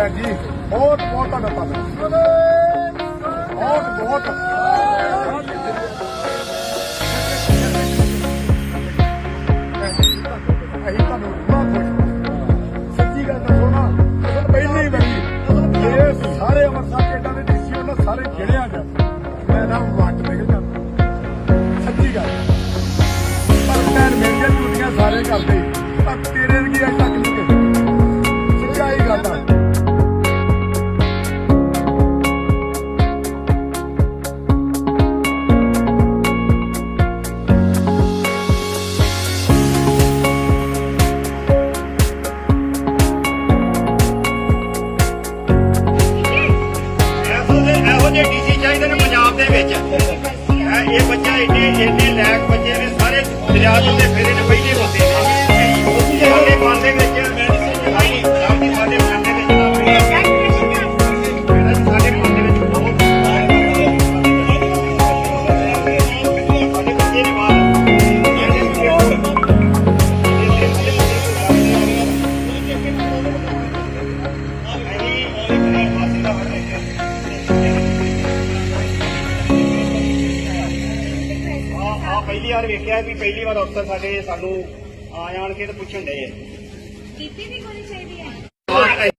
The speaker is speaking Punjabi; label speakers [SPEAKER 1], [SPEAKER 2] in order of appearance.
[SPEAKER 1] ਭੈਣ ਜੀ ਬਹੁਤ ਬਹੁਤ ਤੁਹਾਡਾ ਧੰਨਵਾਦ ਬਹੁਤ ਬਹੁਤ ਅਸੀਂ ਤੁਹਾਨੂੰ ਬਹੁਤ ਖੁਸ਼ ਸੱਚੀ ਗੱਲ ਦੱਸੋ ਨਾ ਅਸਲ ਪਹਿਲੀ ਵਾਰੀ ਇਹ ਸਾਰੇ ਅੰਮ੍ਰਿਤਸਰ ਪਿੰਡਾਂ ਦੇ ਡੀਸੀ ਉਹਨਾਂ ਸਾਰੇ ਖੇੜਿਆ ਗਿਆ ਮੈਂ ਨਾ ਵੰਡ ਨਿਕਲ ਜਾਂਦਾ ਸੱਚੀ ਗੱਲ ਪਰ ਭੈਣ ਮੇਰੀਆਂ ਝੂਠੀਆਂ ਸਾਰੇ ਕਰਦੇ ਸੀ। ਪਰ ਤੇਰੇ
[SPEAKER 2] ਇਹੋ ਜਿਹੇ ਡੀਸੀ ਚਾਹੀਦੇ ਨੇ ਪੰਜਾਬ ਦੇ ਵਿੱਚ। ਇਹ ਬੱਚਾ ਇੰਨੇ ਇੰਨੇ ਲੈਕ ਬੱਚੇ ਨੇ, ਸਾਰੇ ਦਰਿਆ ਦੇ ਉੱਤੇ ਆ ਪਹਿਲੀ ਵਾਰ ਵੇਖਿਆ ਵੀ ਪਹਿਲੀ ਵਾਰ ਅਫਸਰ ਸਾਡੇ ਸਾਨੂੰ ਆ ਜਾਣ ਕੇ ਤੇ ਪੁੱਛਣ ਡਏ ਆ।
[SPEAKER 3] ਕੀਤੀ ਵੀ ਹੋਣੀ ਚਾਹੀਦੀ ਹੈ